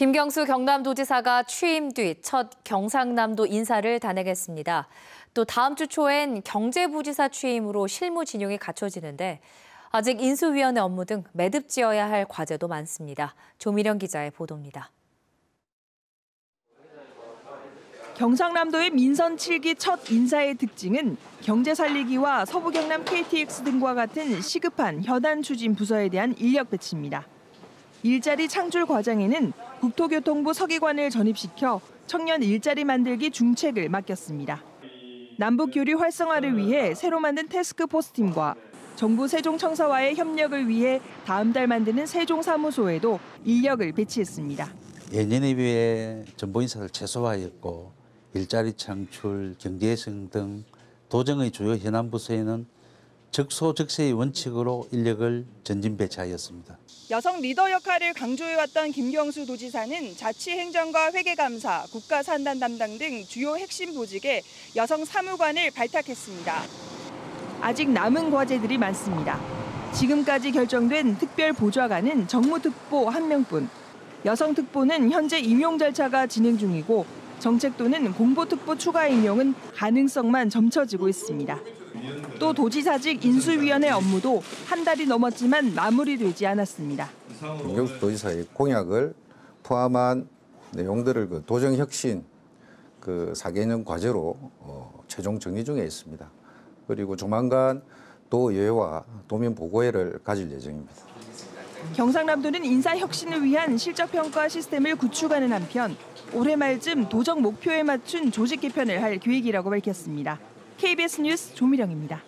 김경수 경남도지사가 취임 뒤 첫 경상남도 인사를 단행했습니다. 또 다음 주 초엔 경제부지사 취임으로 실무 진용이 갖춰지는데 아직 인수위원회 업무 등 매듭 지어야 할 과제도 많습니다. 조미령 기자의 보도입니다. 경상남도의 민선 7기 첫 인사의 특징은 경제 살리기와 서부 경남 KTX 등과 같은 시급한 현안 추진 부서에 대한 인력 배치입니다. 일자리 창출 과정에는 국토교통부 서기관을 전입시켜 청년 일자리 만들기 중책을 맡겼습니다. 남북 교류 활성화를 위해 새로 만든 태스크포스팀과 정부 세종청사와의 협력을 위해 다음 달 만드는 세종사무소에도 인력을 배치했습니다. 예년에 비해 정보 인사를 최소화했고 일자리 창출, 경제성 등 도정의 주요 현안 부서에는 적소적세의 원칙으로 인력을 전진 배치하였습니다. 여성 리더 역할을 강조해왔던 김경수 도지사는 자치행정과 회계감사, 국가산단 담당 등 주요 핵심 보직에 여성 사무관을 발탁했습니다. 아직 남은 과제들이 많습니다. 지금까지 결정된 특별 보좌관은 정무특보 1명뿐. 여성특보는 현재 임용 절차가 진행 중이고 정책도는 공보특보 추가 임용은 가능성만 점쳐지고 있습니다. 또 도지사직 인수위원회 업무도 한 달이 넘었지만 마무리되지 않았습니다. 김경수 도지사의 공약을 포함한 내용들을 그 도정 혁신 그 4개년 과제로 어, 최종 정리 중에 있습니다. 그리고 조만간 도의회와 도민 보고회를 가질 예정입니다. 경상남도는 인사 혁신을 위한 실적 평가 시스템을 구축하는 한편 올해 말쯤 도정 목표에 맞춘 조직 개편을 할 계획이라고 밝혔습니다. KBS 뉴스 조미령입니다.